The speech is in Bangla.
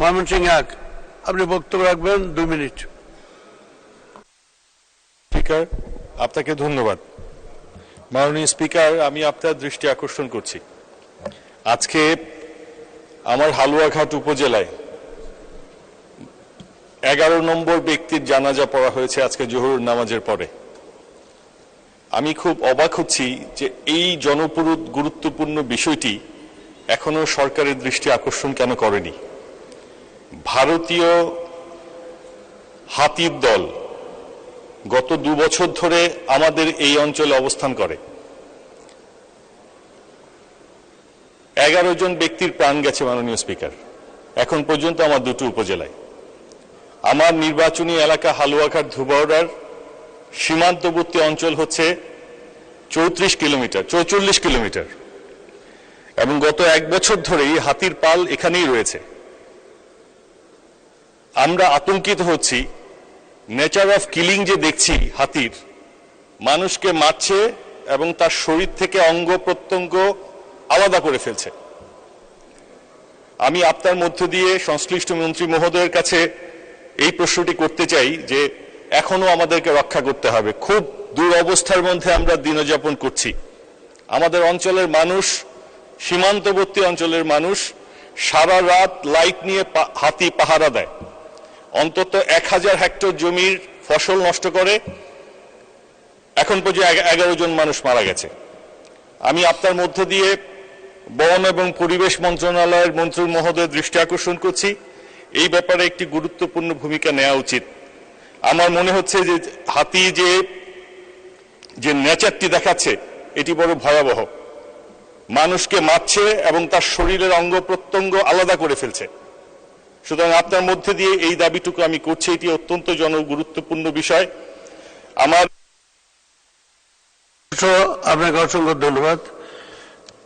ময়মনসিং এক। আপনি বক্তব্য রাখবেন দুই মিনিট। স্পিকার, আপনাকে ধন্যবাদ। মাননীয় স্পিকার, আমি আপনার দৃষ্টি আকর্ষণ করছি। আজকে আমার হালুয়াঘাট উপজেলায় এগারো নম্বর ব্যক্তির জানাজা পড়া হয়েছে আজকে জোহর নামাজের পরে। আমি খুব অবাক হচ্ছি যে এই জনপুরুত গুরুত্বপূর্ণ বিষয়টি এখনও সরকারের দৃষ্টি আকর্ষণ কেন করেনি। ভারতীয় হাতির দল গত দু বছর ধরে আমাদের এই অঞ্চলে অবস্থান করে। এগারো জন ব্যক্তির প্রাণ গেছে মাননীয় স্পিকার। এখন পর্যন্ত আমার দুটো উপজেলায়। আমার নির্বাচনী এলাকা হালুয়াঘাট ধুবাউড়ার সীমান্তবর্তী অঞ্চল হচ্ছে চৌত্রিশ কিলোমিটার, চৌচল্লিশ কিলোমিটার। এবং গত এক বছর ধরেই হাতির পাল এখানেই রয়েছে। আমরা আতঙ্কিত হচ্ছি। নেচার অফ কিলিং যে দেখছি, হাতির, মানুষকে মারছে এবং তার শরীর থেকে অঙ্গ প্রত্যঙ্গ আলাদা করে ফেলছে। আমি আপনার মধ্য দিয়ে সংশ্লিষ্ট মন্ত্রী মহোদয়ের কাছে এই প্রশ্নটি করতে চাই যে এখনও আমাদেরকে রক্ষা করতে হবে। খুব দুরবস্থার মধ্যে আমরা দিনযাপন করছি। আমাদের অঞ্চলের মানুষ, সীমান্তবর্তী অঞ্চলের মানুষ সারা রাত লাইট নিয়ে হাতি পাহারা দেয়। অন্তত এক হাজার হেক্টর জমির ফসল নষ্ট করে এখন পর্যন্ত এগারো জন মানুষ মারা গেছে। আমি আপনার মধ্য দিয়ে বন এবং পরিবেশ মন্ত্রণালয়ের মন্ত্রী মহোদয়ের দৃষ্টি আকর্ষণ করছি। এই ব্যাপারে একটি গুরুত্বপূর্ণ ভূমিকা নেওয়া উচিত। আমার মনে হচ্ছে যে হাতি যে যে নেচারটি দেখাচ্ছে, এটি বড় ভয়াবহ। মানুষকে মারছে এবং তার শরীরের অঙ্গ প্রত্যঙ্গ আলাদা করে ফেলছে। সুতরাং আপনার মধ্যে দিয়ে এই দাবিটুকু আমি করছি, এটি অত্যন্ত জন গুরুত্বপূর্ণ বিষয়। আমার আপনাকে অসংখ্য ধন্যবাদ।